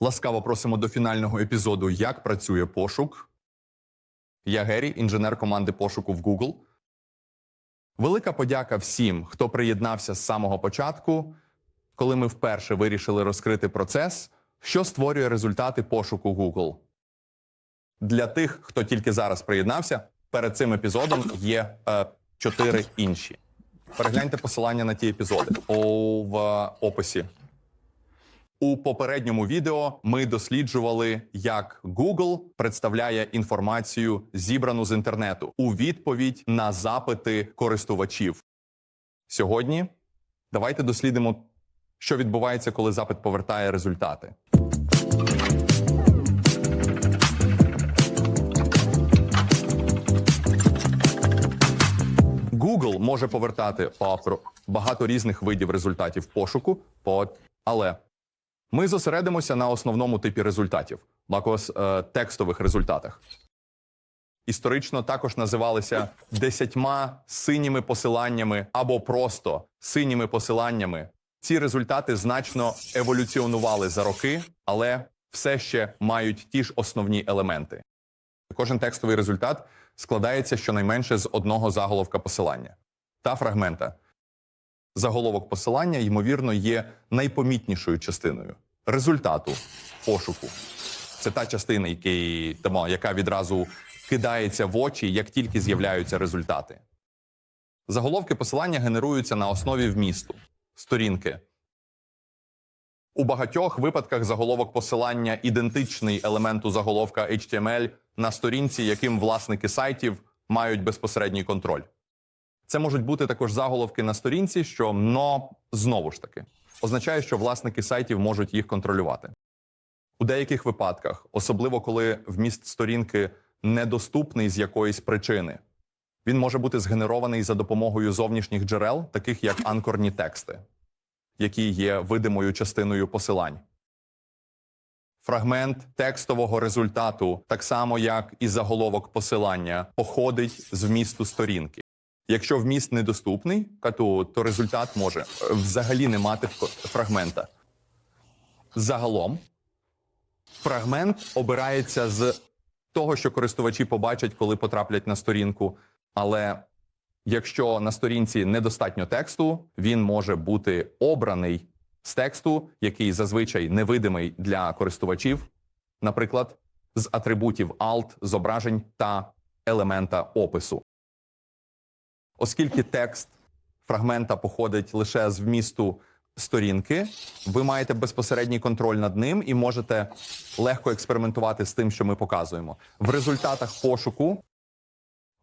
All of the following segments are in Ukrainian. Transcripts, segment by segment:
Ласкаво просимо до фінального епізоду Як працює пошук. Я Герій, інженер команди пошуку в Google. Велика подяка всім, хто приєднався з самого початку, коли ми вперше вирішили розкрити процес, що створює результати пошуку Google. Для тих, хто тільки зараз приєднався, перед цим епізодом є е, чотири інші. Перегляньте посилання на ті епізоди у, в описі. У попередньому відео ми досліджували, як Google представляє інформацію, зібрану з інтернету, у відповідь на запити користувачів. Сьогодні давайте дослідимо, що відбувається, коли запит повертає результати. Google може повертати багато різних видів результатів пошуку, по- але ми зосередимося на основному типі результатів, макос е, текстових результатах. Історично також називалися десятьма синіми посиланнями або просто синіми посиланнями. Ці результати значно еволюціонували за роки, але все ще мають ті ж основні елементи. Кожен текстовий результат складається щонайменше з одного заголовка посилання та фрагмента. Заголовок посилання, ймовірно, є найпомітнішою частиною результату пошуку. Це та частина, який, тому, яка відразу кидається в очі, як тільки з'являються результати. Заголовки посилання генеруються на основі вмісту, сторінки. У багатьох випадках заголовок посилання ідентичний елементу заголовка HTML на сторінці, яким власники сайтів мають безпосередній контроль. Це можуть бути також заголовки на сторінці, що но знову ж таки означає, що власники сайтів можуть їх контролювати. У деяких випадках, особливо коли вміст сторінки недоступний з якоїсь причини, він може бути згенерований за допомогою зовнішніх джерел, таких як анкорні тексти, які є видимою частиною посилань. Фрагмент текстового результату, так само як і заголовок посилання, походить з вмісту сторінки. Якщо вміст недоступний, то, то результат може е, взагалі не мати фрагмента. Загалом, фрагмент обирається з того, що користувачі побачать, коли потраплять на сторінку. Але якщо на сторінці недостатньо тексту, він може бути обраний з тексту, який зазвичай невидимий для користувачів, наприклад, з атрибутів alt, зображень та елемента опису. Оскільки текст фрагмента походить лише з вмісту сторінки, ви маєте безпосередній контроль над ним і можете легко експериментувати з тим, що ми показуємо. В результатах пошуку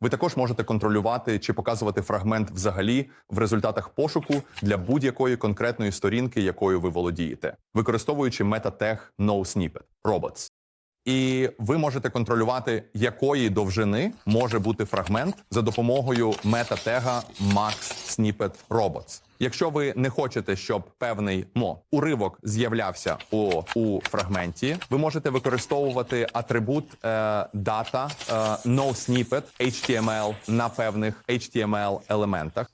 ви також можете контролювати чи показувати фрагмент взагалі в результатах пошуку для будь-якої конкретної сторінки, якою ви володієте, використовуючи метатег NoSnippet Robots. І ви можете контролювати, якої довжини може бути фрагмент за допомогою метатега MaxSnippet Robots. Якщо ви не хочете, щоб певний мо уривок з'являвся у, у фрагменті, ви можете використовувати атрибут е, data е, noSnippet HTML на певних HTML елементах.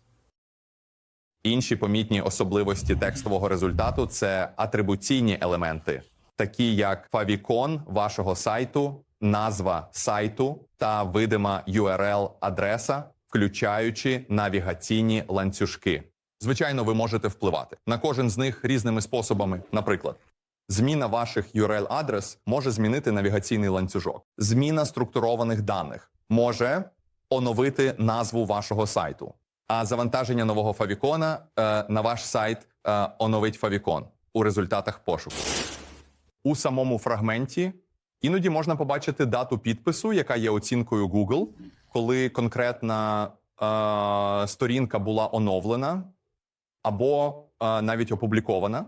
Інші помітні особливості текстового результату це атрибуційні елементи, такі як фавікон вашого сайту, назва сайту та видима URL-адреса, включаючи навігаційні ланцюжки. Звичайно, ви можете впливати на кожен з них різними способами. Наприклад, зміна ваших URL-адрес може змінити навігаційний ланцюжок. Зміна структурованих даних може оновити назву вашого сайту. А завантаження нового фавікона е, на ваш сайт е, оновить фавікон у результатах пошуку. У самому фрагменті. Іноді можна побачити дату підпису, яка є оцінкою Google, коли конкретна е, сторінка була оновлена або е, навіть опублікована.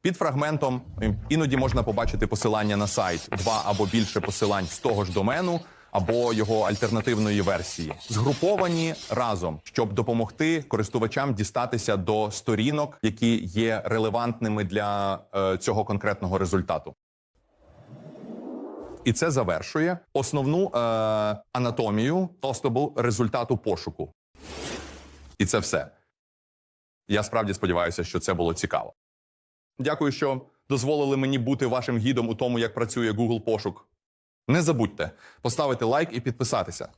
Під фрагментом іноді можна побачити посилання на сайт, два або більше посилань з того ж домену або його альтернативної версії, згруповані разом, щоб допомогти користувачам дістатися до сторінок, які є релевантними для е, цього конкретного результату. І це завершує основну е, анатомію доступу результату пошуку. І це все. Я справді сподіваюся, що це було цікаво. Дякую, що дозволили мені бути вашим гідом у тому, як працює Google пошук. Не забудьте поставити лайк і підписатися.